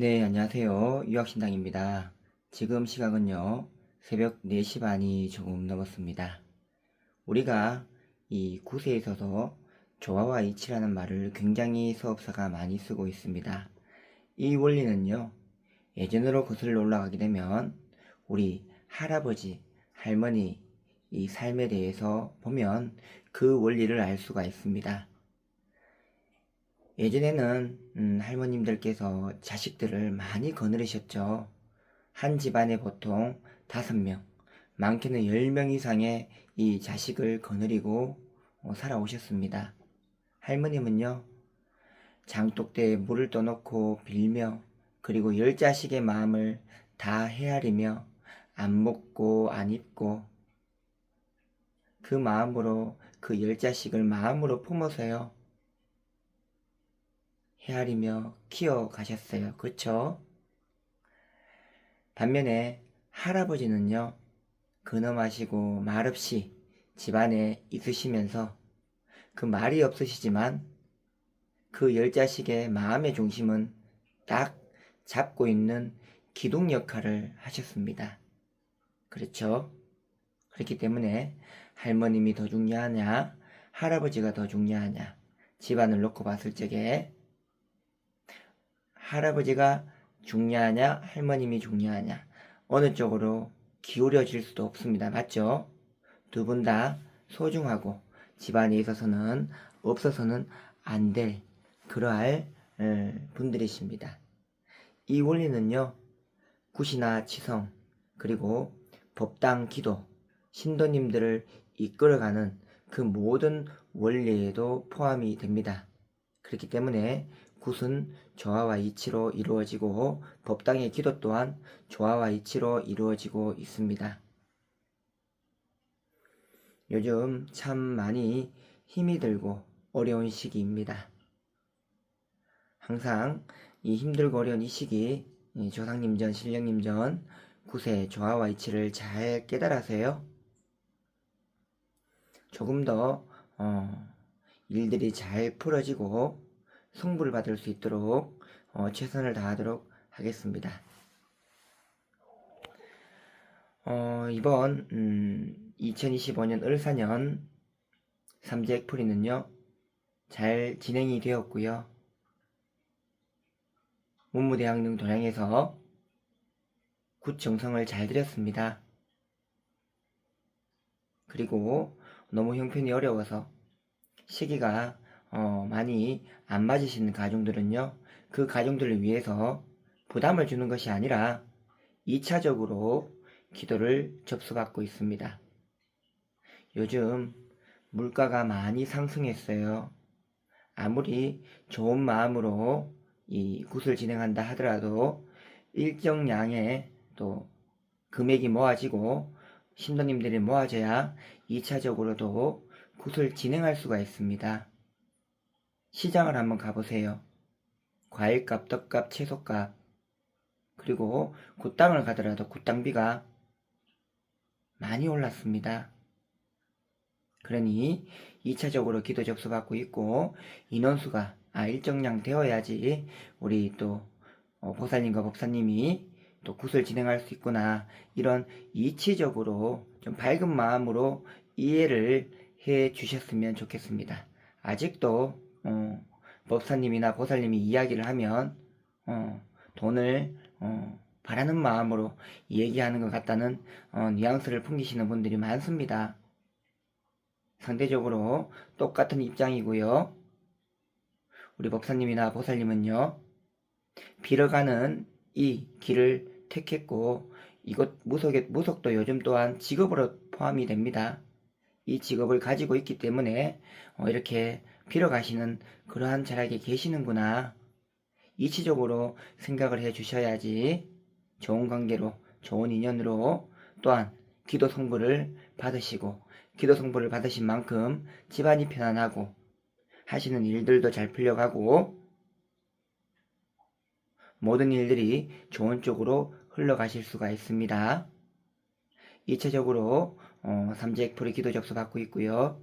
네, 안녕하세요. 유학신당입니다. 지금 시각은요, 새벽 4시 반이 조금 넘었습니다. 우리가 이 구세에 있어서 조화와 이치라는 말을 굉장히 수업사가 많이 쓰고 있습니다. 이 원리는요, 예전으로 거슬러 올라가게 되면 우리 할아버지, 할머니 이 삶에 대해서 보면 그 원리를 알 수가 있습니다. 예전에는 음, 할머님들께서 자식들을 많이 거느리셨죠. 한 집안에 보통 다섯 명, 많게는 열명 이상의 이 자식을 거느리고 어, 살아오셨습니다. 할머님은요, 장독대에 물을 떠놓고 빌며 그리고 열 자식의 마음을 다 헤아리며 안 먹고 안 입고 그 마음으로 그 열 자식을 마음으로 품어서요. 헤아리며 키워 가셨어요. 그쵸? 반면에 할아버지는요, 근엄하시고 말없이 집안에 있으시면서 그 말이 없으시지만 그 열 자식의 마음의 중심은 딱 잡고 있는 기둥 역할을 하셨습니다. 그렇죠? 그렇기 때문에 할머님이 더 중요하냐, 할아버지가 더 중요하냐, 집안을 놓고 봤을 적에 할아버지가 중요하냐, 할머님이 중요하냐, 어느 쪽으로 기울여질 수도 없습니다. 맞죠? 두 분 다 소중하고 집안에 있어서는 없어서는 안 될 그러할 에, 분들이십니다. 이 원리는요, 굿이나 지성, 그리고 법당 기도, 신도님들을 이끌어가는 그 모든 원리에도 포함이 됩니다. 그렇기 때문에 굿은 조화와 이치로 이루어지고 법당의 기도 또한 조화와 이치로 이루어지고 있습니다. 요즘 참 많이 힘이 들고 어려운 시기입니다. 항상 이 힘들고 어려운 이 시기 이 조상님전, 신령님전, 굿의 조화와 이치를 잘 깨달아서요. 조금 더 어, 일들이 잘 풀어지고 성부를 받을 수 있도록 어, 최선을 다하도록 하겠습니다. 어, 이번 음, 2025년 을사년 삼재 액 풀이는요 잘 진행이 되었고요. 문무대학릉 도량에서 굿 정성을 잘 드렸습니다. 그리고 너무 형편이 어려워서 시기가 어, 많이 안 맞으시는 가정들은요, 그 가정들을 위해서 부담을 주는 것이 아니라 2차적으로 기도를 접수받고 있습니다. 요즘 물가가 많이 상승했어요. 아무리 좋은 마음으로 이 굿을 진행한다 하더라도 일정량의 또 금액이 모아지고 신도님들이 모아져야 2차적으로도 굿을 진행할 수가 있습니다. 시장을 한번 가보세요. 과일값, 떡값, 채소값, 그리고 굿땅을 가더라도 굿땅비가 많이 올랐습니다. 그러니 2차적으로 기도 접수받고 있고 인원수가 아 일정량 되어야지 우리 또 어, 보살님과 법사님이 또 굿을 진행할 수 있구나 이런 이치적으로 좀 밝은 마음으로 이해를 해 주셨으면 좋겠습니다. 아직도 어, 법사님이나 보살님이 이야기를 하면 어, 돈을 어, 바라는 마음으로 얘기하는 것 같다는 어, 뉘앙스를 풍기시는 분들이 많습니다. 상대적으로 똑같은 입장이고요. 우리 법사님이나 보살님은요. 빌어가는 이 길을 택했고 이것 무속의 무속도 요즘 또한 직업으로 포함이 됩니다. 이 직업을 가지고 있기 때문에 어, 이렇게 빌어가시는 그러한 자락에 계시는구나. 이치적으로 생각을 해 주셔야지 좋은 관계로 좋은 인연으로 또한 기도 성부를 받으시고 기도 성부를 받으신 만큼 집안이 편안하고 하시는 일들도 잘 풀려가고 모든 일들이 좋은 쪽으로 흘러가실 수가 있습니다. 2차적으로 어, 삼재액풀이 기도 접수 받고 있고요.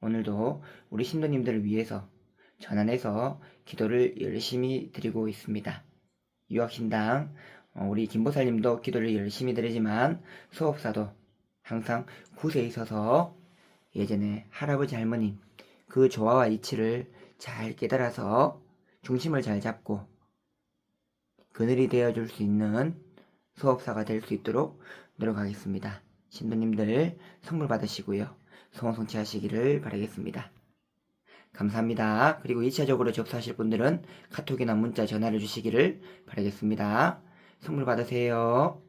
오늘도 우리 신도님들을 위해서 전환해서 기도를 열심히 드리고 있습니다. 유학신당 어, 우리 김보살님도 기도를 열심히 드리지만 수업사도 항상 굿에 있어서 예전에 할아버지 할머님 그 조화와 이치를 잘 깨달아서 중심을 잘 잡고 그늘이 되어줄 수 있는 수업사가 될 수 있도록 노력하겠습니다. 신도님들 선물 받으시고요. 소원 성취하시기를 바라겠습니다. 감사합니다. 그리고 2차적으로 접수하실 분들은 카톡이나 문자 전화를 주시기를 바라겠습니다. 선물 받으세요.